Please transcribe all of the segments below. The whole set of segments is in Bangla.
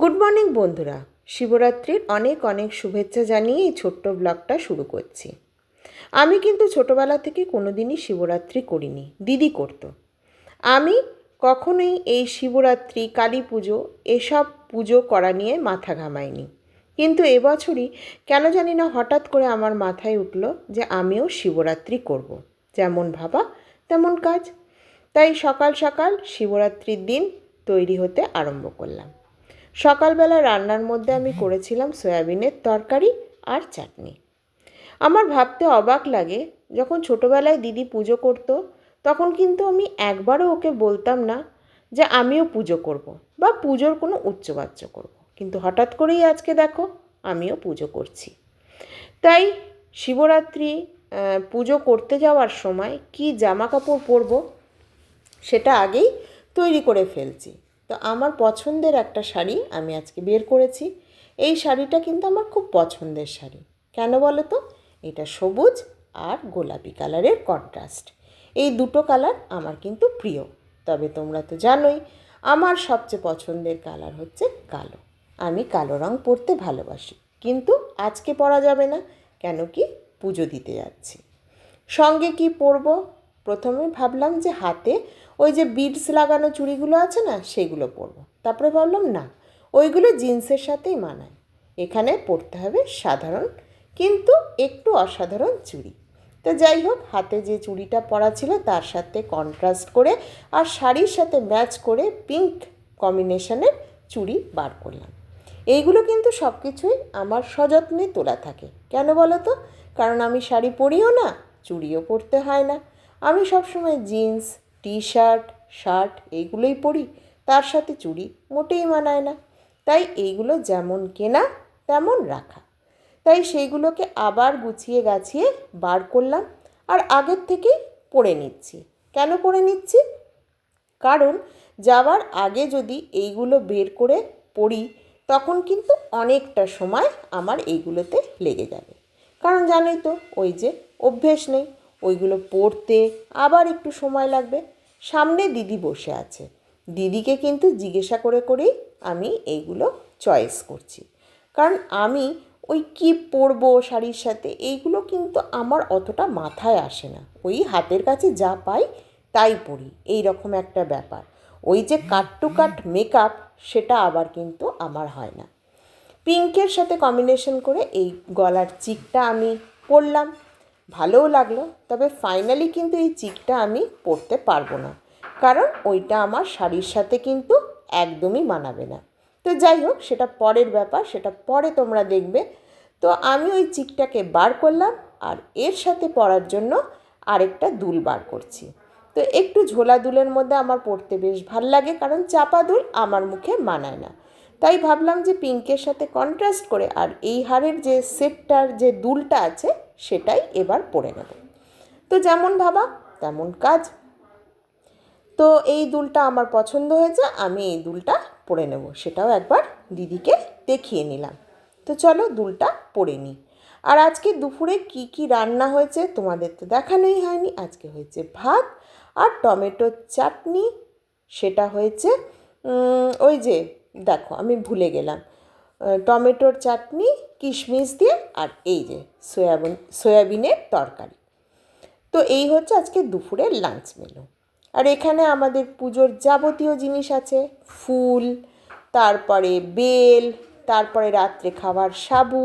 গুড মর্নিং বন্ধুরা। শিবরাত্রির অনেক অনেক শুভেচ্ছা জানিয়ে এই ছোট্ট ব্লগটা শুরু করছি। আমি কিন্তু ছোটোবেলা থেকে কোনো দিনই শিবরাত্রি করিনি। দিদি করতো। আমি কখনোই এই শিবরাত্রি, কালী পুজো এসব পুজো করা নিয়ে মাথা ঘামাইনি। কিন্তু এবছরই কেন জানি না হঠাৎ করে আমার মাথায় উঠল যে আমিও শিবরাত্রি করব। যেমন ভাবা, তেমন কাজ। তাই সকাল সকাল শিবরাত্রির দিন তৈরি হতে আরম্ভ করলাম। সকালবেলা রান্নার মধ্যে আমি করেছিলাম সয়াবিনের তরকারি আর চাটনি। আমার ভাবতে অবাক লাগে, যখন ছোটোবেলায় দিদি পুজো করতো, তখন কিন্তু আমি একবারও ওকে বলতাম না যে আমিও পুজো করব বা পুজোর কোনো উচ্চবাচ্য করব। কিন্তু হঠাৎ করেই আজকে দেখো, আমিও পুজো করছি। তাই শিবরাত্রি পুজো করতে যাওয়ার সময় কি জামা কাপড় পরবো, সেটা আগেই তৈরি করে ফেলছি। তো আমার পছন্দের একটা শাড়ি আমি আজকে বের করেছি। এই শাড়িটা কিন্তু আমার খুব পছন্দের শাড়ি। কেন বলো তো এটা সবুজ আর গোলাপি কালারের কন্ট্রাস্ট এই দুটো কালার আমার কিন্তু প্রিয়। তবে তোমরা তো জানোই, আমার সবচেয়ে পছন্দের কালার হচ্ছে কালো। আমি কালো রং পরতে ভালোবাসি। কিন্তু আজকে পরা যাবে না, কেন কি? পুজো দিতে যাচ্ছি। সঙ্গে কি পরবো? প্রথমে ভাবলাম যে হাতে ওই যে বিডস লাগানো চুড়িগুলো আছে না, সেগুলো পরবো। তারপরে ভাবলাম, না, ওইগুলো জিন্সের সাথেই মানায়। এখানে পরতে হবে সাধারণ, কিন্তু একটু অসাধারণ চুড়ি। তো যাই হোক, হাতে যে চুড়িটা পরা ছিল, তার সাথে কন্ট্রাস্ট করে আর শাড়ির সাথে ম্যাচ করে পিঙ্ক কম্বিনেশনের চুড়ি বার করলাম। এইগুলো কিন্তু সব কিছুই আমার সযত্নে তোলা থাকে। কেন বলো তো? কারণ আমি শাড়ি পরিও না, চুড়িও পরতে হয় না। আমি সবসময় জিন্স টি শার্ট শার্ট এইগুলোই পরি, তার সাথে চুড়ি মোটেই মানায় না। তাই এইগুলো যেমন কেনা, তেমন রাখা। তাই সেইগুলোকে আবার গুছিয়ে গাছিয়ে বার করলাম আর আগের থেকেই পরে নিচ্ছি। কেন পরে নিচ্ছি? কারণ যাওয়ার আগে যদি এইগুলো বের করে পড়ি তখন কিন্তু অনেকটা সময় আমার এইগুলোতে লেগে যাবে। কারণ জানোই তো, ওই যে অভ্যেস নেই। ওইগুলো পড়তে আবার একটু সময় লাগবে। সামনে দিদি বসে আছে। দিদিকে কিন্তু জিজ্ঞাসা করে করেই আমি এইগুলো চয়েস করছি। কারণ আমি ওই কী পরবো শাড়ির সাথে এইগুলো কিন্তু আমার অতটা মাথায় আসে না। ওই হাতের কাছে যা পাই তাই পরি। এই রকম একটা ব্যাপার। ওই যে কাট টু কাট মেকআপ সেটা আবার কিন্তু আমার হয় না। পিঙ্কের সাথে কম্বিনেশন করে এই গলার চিকটা আমি পরলাম। ভালোও লাগল, তবে ফাইনালি কিন্তু এই চিকটা আমি পরতে পারব না। কারণ ওইটা আমার শাড়ির সাথে কিন্তু একদমই মানাবে না। তো যাই হোক, সেটা পরের ব্যাপার, সেটা পরে তোমরা দেখবে। তো আমি ওই চিকটাকে বার করলাম, আর এর সাথে পরার জন্য আরেকটা দুল বার করছি। তো একটু ঝোলা দুলের মধ্যে আমার পরতে বেশ ভালো লাগে, কারণ চাপা দুল আমার মুখে মানায় না। তাই ভাবলাম যে পিঙ্কের সাথে কন্ট্রাস্ট করে, আর এই হারের যে সেটটার যে দুলটা আছে সেটাই এবার পরে নেব। তো যেমন ভাবা, তেমন কাজ। তো এই দুলটা আমার পছন্দ হয়েছে, আমি এই দুলটা পরে নেব। সেটাও একবার দিদিকে দেখিয়ে নিলাম। তো চলো দুলটা পরে নিই। আর আজকে দুপুরে কি কি রান্না হয়েছে তোমাদের তো দেখানোই হয়নি। আজকে হয়েছে ভাত আর টমেটোর চাটনি। সেটা হয়েছে ওই যে দেখো, আমি ভুলে গেলাম। টমেটোর চাটনি, কিশমিশ দিয়ে আর এই যে সয়াবিন, সয়াবিনের তরকারি। তো এই হচ্ছে আজকে দুপুরের লাঞ্চ মেনু আর এখানে আমাদের পুজোর যাবতীয় জিনিস আছে, ফুল, তারপরে বেল, তারপরে রাত্রে খাবার সাবু,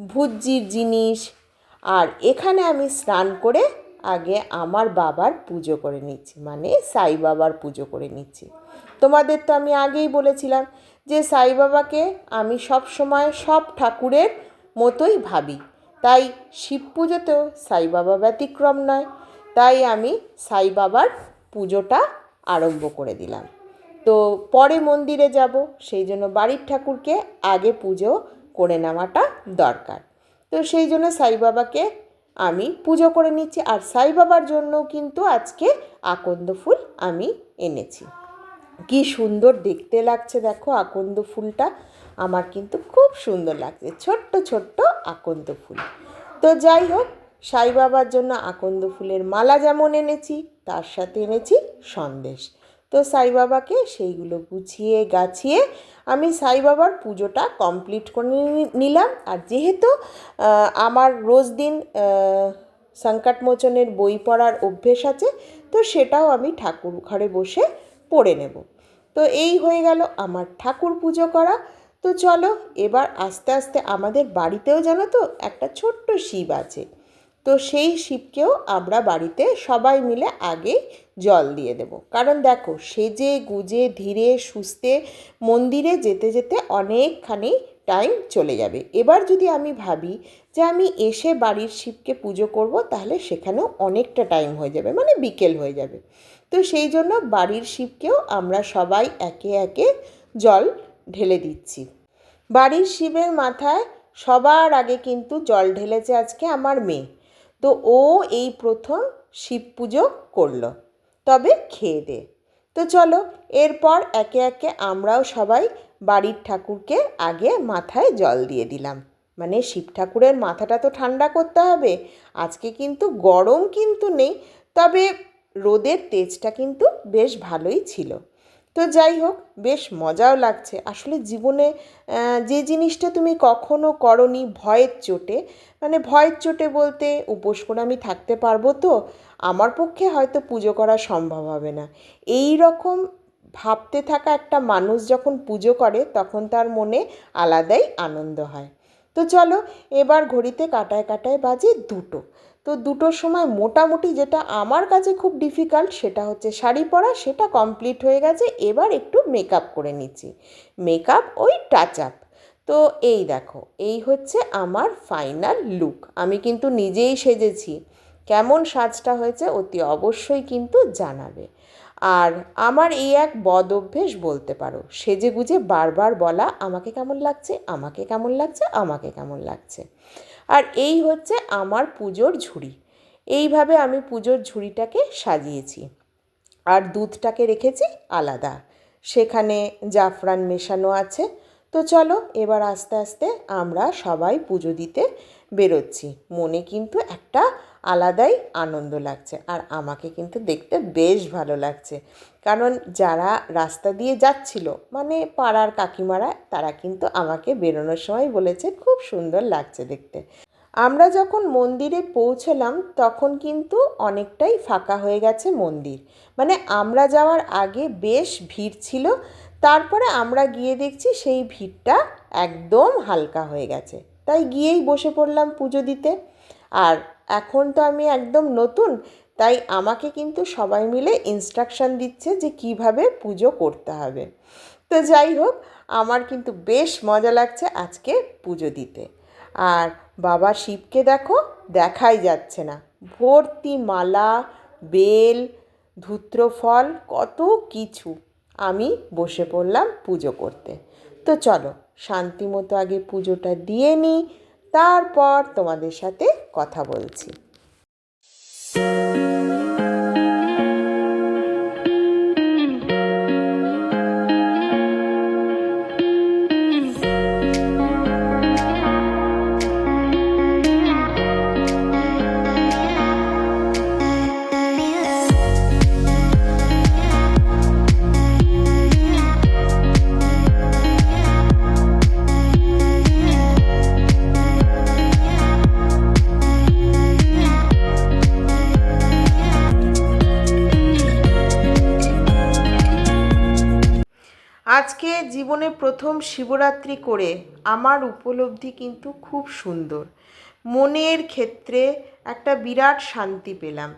ভুজির জিনিস। আর এখানে আমি স্নান করে আগে আমার বাবার পুজো করে নিচ্ছি মানে সাই বাবার পুজো করে নিচ্ছি। তোমাদের তো আমি আগেই বলেছিলাম যে সাই বাবাকে আমি সব সময় সব ঠাকুরের মতোই ভাবি। তাই শিব পুজোতেও সাই বাবা ব্যতিক্রম নয়, তাই আমি সাই বাবার পুজোটা আরম্ভ করে দিলাম। তো পরে মন্দিরে যাব, সেই জন্য বাড়ির ঠাকুরকে আগে পুজো করে নেওয়াটা দরকার। তো সেই জন্য সাই বাবাকে আমি পুজো করে নিচ্ছি, আর সাই বাবার জন্যও কিন্তু আজকে আকন্দ ফুল আমি এনেছি। কি সুন্দর দেখতে লাগছে, দেখো আকন্দ ফুলটা। আমার কিন্তু খুব সুন্দর লাগছে। ছোট্ট ছোট্ট আকন্দ ফুল। তো যাই হোক, সাই বাবার জন্য আকন্দ ফুলের মালা যেমন এনেছি, তার সাথে এনেছি সন্দেশ। তো সাই বাবাকে সেইগুলো গুছিয়ে, গাছিয়ে আমি সাই বাবার পুজোটা কমপ্লিট করে নিলাম। আর যেহেতু আমার রোজ দিন সংকটমোচনের বই পড়ার অভ্যেস আছে, তো সেটাও আমি ঠাকুর ঘরে বসে পড়ে নেব। তো এই হয়ে গেল আমার ঠাকুর পুজো করা। তো চলো, এবার আস্তে আস্তে আমাদের বাড়িতেও জানো তো একটা ছোট্ট শিব আছে। তো সেই শিবকেও আমরা বাড়িতে সবাই মিলে আগে জল দিয়ে দেব। কারণ দেখো, সেজে, গুজে, ধীরে, সুস্থে মন্দিরে যেতে যেতে অনেকখানি টাইম চলে যাবে। এবার যদি আমি ভাবি যে আমি এসে বাড়ির শিবকে পুজো করব, তাহলে সেখানেও অনেকটা টাইম হয়ে যাবে মানে বিকেল হয়ে যাবে। তো সেই জন্য বাড়ির শিবকেও আমরা সবাই একে একে জল ঢেলে দিচ্ছি। বাড়ির শিবের মাথায় সবার আগে কিন্তু জল ঢেলেছে আজকে আমার মেয়ে। তো ও এই প্রথম শিব পুজো করল। তবে খেয়ে দে। তো চলো, এরপর একে একে আমরাও সবাই বাড়ির ঠাকুরকে আগে মাথায় জল দিয়ে দিলাম। মানে শিব ঠাকুরের মাথাটা তো ঠান্ডা করতে হবে। আজকে কিন্তু গরম কিন্তু নেই, তবে রোদের তেজটা কিন্তু বেশ ভালোই ছিল। তো যাই হোক, বেশ মজাও লাগছে। আসলে জীবনে যে জিনিসটা তুমি কখনো করনি ভয়ের চোটে মানে ভয়ের চোটে বলতে উপোস করে আমি থাকতে পারব তো, আমার পক্ষে হয়তো পুজো করা সম্ভব হবে না। এই রকম ভাবতে থাকা একটা মানুষ যখন পুজো করে, তখন তার মনে আলাদাই আনন্দ হয়। তো চলো, এবার ঘড়িতে কাটায় কাটায় বাজে দুটো। তো দুটোর সময় মোটামুটি যেটা আমার কাছে খুব ডিফিকাল্ট সেটা হচ্ছে শাড়ি পরা, সেটা কমপ্লিট হয়ে গেছে, এবার একটু মেকআপ করে নিচ্ছি। মেকআপ ওই টাচ আপ তো এই দেখো, এই হচ্ছে আমার ফাইনাল লুক আমি কিন্তু নিজেই সেজেছি। কেমন সাজটা হয়েছে অতি অবশ্যই কিন্তু জানাবে। আর আমার এই এক বদ অভ্যেস বলতে পারো সেজে গুজে বারবার বলা আমাকে কেমন লাগছে, আমাকে কেমন লাগছে, আমাকে কেমন লাগছে। আর এই হচ্ছে আমার পুজোর ঝুড়ি। এইভাবে আমি পুজোর ঝুড়িটাকে সাজিয়েছি। আর দুধটাকে রেখেছি আলাদা। সেখানে জাফরান মেশানো আছে। তো চলো এবার আস্তে আস্তে আমরা সবাই পুজো দিতে বেরোচ্ছি। মনে কিন্তু একটা আলাদাই আনন্দ লাগছে। আর আমাকে কিন্তু দেখতে বেশ ভালো লাগছে। কারণ যারা রাস্তা দিয়ে যাচ্ছিল মানে পাড়ার কাকিমারা, তারা কিন্তু আমাকে বেরোনোর সময় বলেছে, খুব সুন্দর লাগছে দেখতে। আমরা যখন মন্দিরে পৌঁছলাম, তখন কিন্তু অনেকটাই ফাঁকা হয়ে গেছে মন্দির। মানে আমরা যাওয়ার আগে বেশ ভিড় ছিল, তারপরে আমরা গিয়ে দেখছি সেই ভিড়টা একদম হালকা হয়ে গেছে। তাই গিয়েই বসে পড়লাম পুজো দিতে। আর এখন তো আমি একদম নতুন, তাই আমাকে কিন্তু সবাই মিলে ইনস্ট্রাকশন দিচ্ছে যে কীভাবে পুজো করতে হবে। তো যাই হোক, আমার কিন্তু বেশ মজা লাগছে আজকে পুজো দিতে। আর বাবা শিবকে দেখো, দেখাই যাচ্ছে না। ভর্তি মালা, বেল, ধূত্র, ফল, কত কিছু আমি বসে পড়লাম পুজো করতে। তো চলো শান্তি মতো আগে পুজোটা দিয়ে নিই তারপর তোমাদের সাথে কথা বলছি। আজকে জীবনে প্রথম শিবরাত্রি করে আমার উপলব্ধি কিন্তু খুব সুন্দর। মনের ক্ষেত্রে একটা বিরাট শান্তি পেলাম।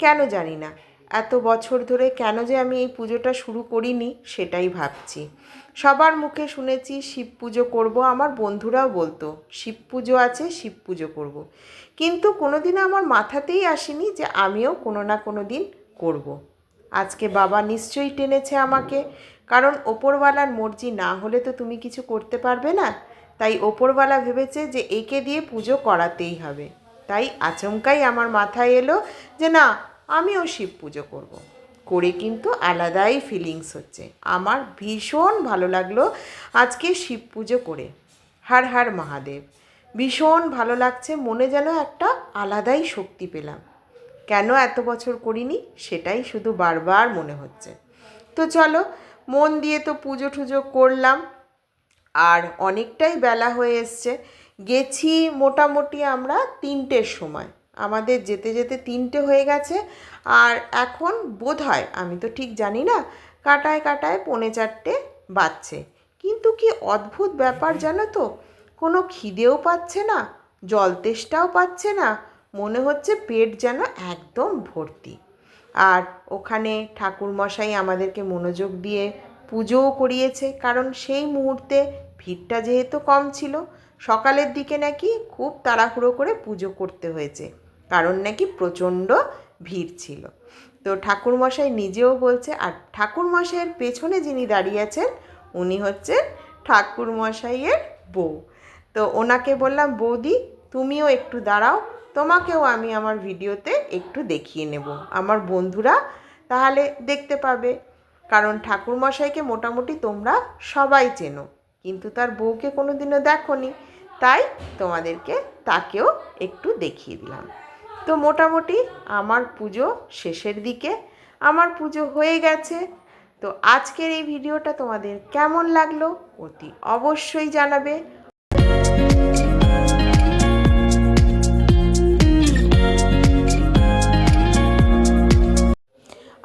কেন জানি না, এত বছর ধরে কেন যে আমি এই পুজোটা শুরু করিনি সেটাই ভাবছি। সবার মুখে শুনেছি শিব পুজো করব, আমার বন্ধুরাও বলতো, শিব পুজো আছে, শিব পুজো করব। কিন্তু কোনোদিনও আমার মাথাতেই আসেনি যে আমিও কোনো না কোনো দিন করব। আজকে বাবা নিশ্চয়ই টেনেছে আমাকে কারণ ওপরওয়ালার মর্জি না হলে তো তুমি কিছু করতে পারবে না। তাই ওপরওয়ালা ভেবেছে যে একে দিয়ে পুজো করাতেই হবে। তাই আচমকাই আমার মাথায় এলো যে না, আমিও শিব পুজো করব। করে কিন্তু আলাদাই ফিলিংস হচ্ছে। আমার ভীষণ ভালো লাগল আজকে শিব পুজো করে। হার হার মহাদেব। ভীষণ ভালো লাগছে, মনে যেন একটা আলাদাই শক্তি পেলাম। কেন এত বছর করিনি, সেটাই শুধু বারবার মনে হচ্ছে। তো চলো মন দিয়ে তো পুজো টুজো করলাম, আর অনেকটাই বেলা হয়ে এসছে। গেছি মোটামুটি আমরা তিনটের সময়। আমাদের যেতে যেতে তিনটে হয়ে গেছে, আর এখন বোধ হয় আমি তো ঠিক জানি না, কাটায় কাটায় পৌনে চারটে বাজছে। কিন্তু কি অদ্ভুত ব্যাপার জানো তো, কোনো খিদেও পাচ্ছে না, জল তেষ্টাও পাচ্ছে না, মনে হচ্ছে পেট যেন একদম ভর্তি। আর ওখানে ঠাকুরমশাই আমাদেরকে মনোযোগ দিয়ে পুজোও করিয়েছে, কারণ সেই মুহূর্তে ভিড়টা যেহেতু কম ছিল, সকালের দিকে নাকি খুব তাড়াহুড়ো করে পুজো করতে হয়েছে, কারণ নাকি প্রচণ্ড ভিড় ছিল। তো ঠাকুরমশাই নিজেও বলছে, আর ঠাকুরমশাইয়ের পেছনে যিনি দাঁড়িয়ে আছেন, উনি হচ্ছেন ঠাকুরমশাইয়ের বউ। তো ওনাকে বললাম, বৌদি, তুমিও একটু দাঁড়াও তোমাকেও আমি আমার ভিডিওতে একটু দেখিয়ে নেব। আমার বন্ধুরা তাহলে দেখতে পাবে। কারণ ঠাকুরমশাইকে মোটামুটি তোমরা সবাই চেনো। কিন্তু তার বউকে কোনো দিনও দেখোনি। তাই তোমাদেরকে তাকেও একটু দেখিয়ে দিলাম। তো মোটামুটি আমার পুজো শেষের দিকে। আমার পুজো হয়ে গেছে। তো আজকের এই ভিডিওটা তোমাদের কেমন লাগল অতি অবশ্যই জানাবে।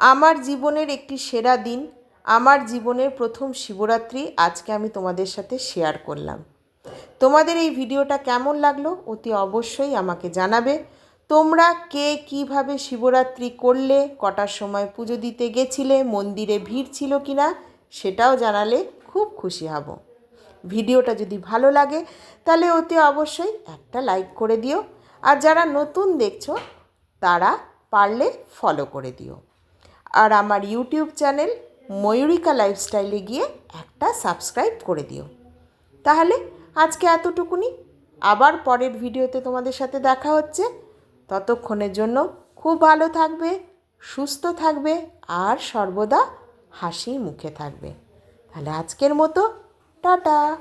আমার জীবনের একটি সেরা দিন, আমার জীবনের প্রথম শিবরাত্রি আজকে আমি তোমাদের সাথে শেয়ার করলাম। তোমাদের এই ভিডিওটা কেমন লাগল অতি অবশ্যই আমাকে জানাবে। তোমরা কে কীভাবে শিবরাত্রি করলে, কটার সময় পুজো দিতে গেছিলে, মন্দিরে ভিড় ছিল কি না সেটাও জানালে খুব খুশি হব। ভিডিওটা যদি ভালো লাগে তাহলে অতি অবশ্যই একটা লাইক করে দিও। আর যারা নতুন দেখছ তারা পারলে ফলো করে দিও। আর আমার ইউটিউব চ্যানেল ময়ূরিকা লাইফস্টাইলে গিয়ে একটা সাবস্ক্রাইব করে দিও। তাহলে আজকে এতটুকুনি। আবার পরের ভিডিওতে তোমাদের সাথে দেখা হচ্ছে। ততক্ষণের জন্য খুব ভালো থাকবে, সুস্থ থাকবে আর সর্বদা হাসি মুখে থাকবে। তাহলে আজকের মতো, টাটা!